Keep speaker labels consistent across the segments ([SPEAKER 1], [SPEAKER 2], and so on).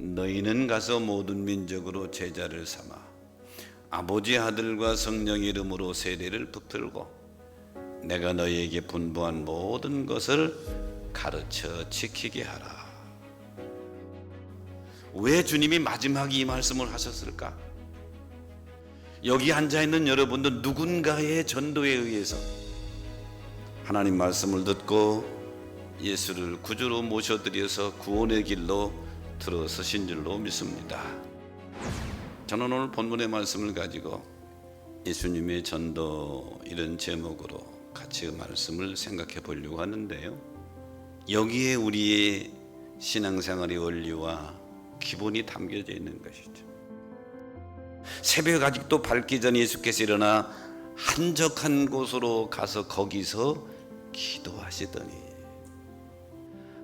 [SPEAKER 1] 너희는 가서 모든 민족으로 제자를 삼아 아버지 아들과 성령 이름으로 세례를 붙들고 내가 너희에게 분부한 모든 것을 가르쳐 지키게 하라. 왜 주님이 마지막에 이 말씀을 하셨을까? 여기 앉아 있는 여러분도 누군가의 전도에 의해서 하나님 말씀을 듣고 예수를 구주로 모셔드려서 구원의 길로 들어서신 줄로 믿습니다. 저는 오늘 본문의 말씀을 가지고 예수님의 전도 이런 제목으로 같이 그 말씀을 생각해 보려고 하는데요. 여기에 우리의 신앙생활의 원리와 기본이 담겨져 있는 것이죠. 새벽 아직도 밝기 전에 예수께서 일어나 한적한 곳으로 가서 거기서 기도하시더니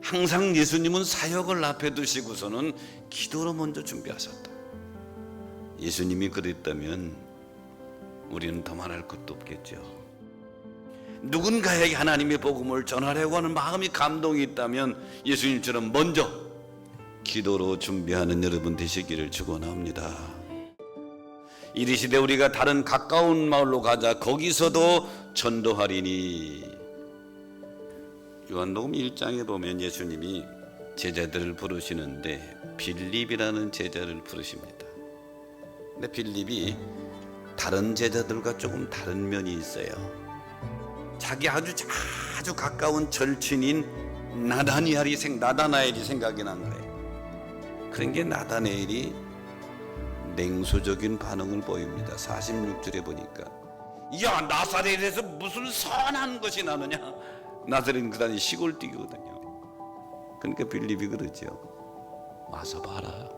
[SPEAKER 1] 항상 예수님은 사역을 앞에 두시고서는 기도로 먼저 준비하셨다. 예수님이 그랬다면 우리는 더 말할 것도 없겠죠. 누군가에게 하나님의 복음을 전하려고 하는 마음이 감동이 있다면 예수님처럼 먼저 기도로 준비하는 여러분 되시기를 축원합니다. 이르시되 우리가 다른 가까운 마을로 가자 거기서도 전도하리니 요한복음 1장에 보면 예수님이 제자들을 부르시는데 빌립이라는 제자를 부르십니다. 근데 빌립이 다른 제자들과 조금 다른 면이 있어요. 자기 아주 아주 가까운 절친인 나다니엘이 생 나다나엘이 생각이 난 거예요. 그런 게 나다나엘이 냉소적인 반응을 보입니다. 46절에 보니까 야 나사렛에서 무슨 선한 것이 나느냐? 나사렛은 그다니 시골 뛰거든요. 그러니까 빌립이 그러죠. 와서 봐라.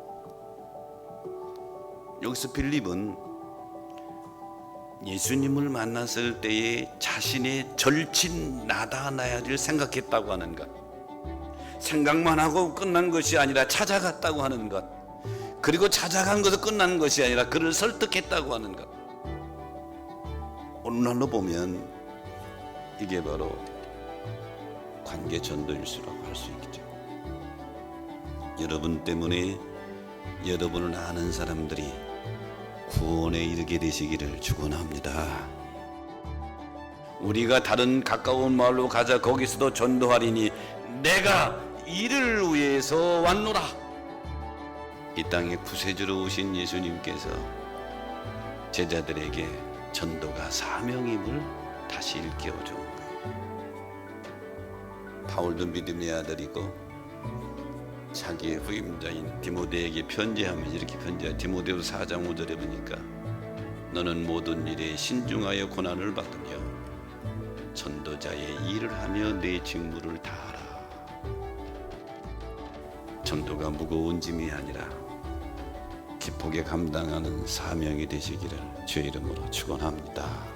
[SPEAKER 1] 여기서 빌립은 예수님을 만났을 때에 자신의 절친 나다나야를 생각했다고 하는 것. 생각만 하고 끝난 것이 아니라 찾아갔다고 하는 것. 그리고 찾아간 것은 끝난 것이 아니라 그를 설득했다고 하는 것. 오늘날로 보면 이게 바로 관계 전도 일수라고 할 수 있겠죠. 여러분 때문에 여러분을 아는 사람들이 구원에 이르게 되시기를 축원합니다. 우리가 다른 가까운 마을로 가자 거기서도 전도하리니 내가 이를 위해서 왔노라. 이 땅에 구세주로 오신 예수님께서 제자들에게 전도가 사명임을 다시 일깨워 준 거예요. 바울도 믿음의 아들이고 자기의 후임자인 디모데에게 편지하면서 이렇게 편지하 디모데후서 4장 5절에 보니까 너는 모든 일에 신중하여 고난을 받으며 전도자의 일을 하며 내 직무를 다하라. 전도가 무거운 짐이 아니라 기쁘게 감당하는 사명이 되시기를 주의 이름으로 축원합니다.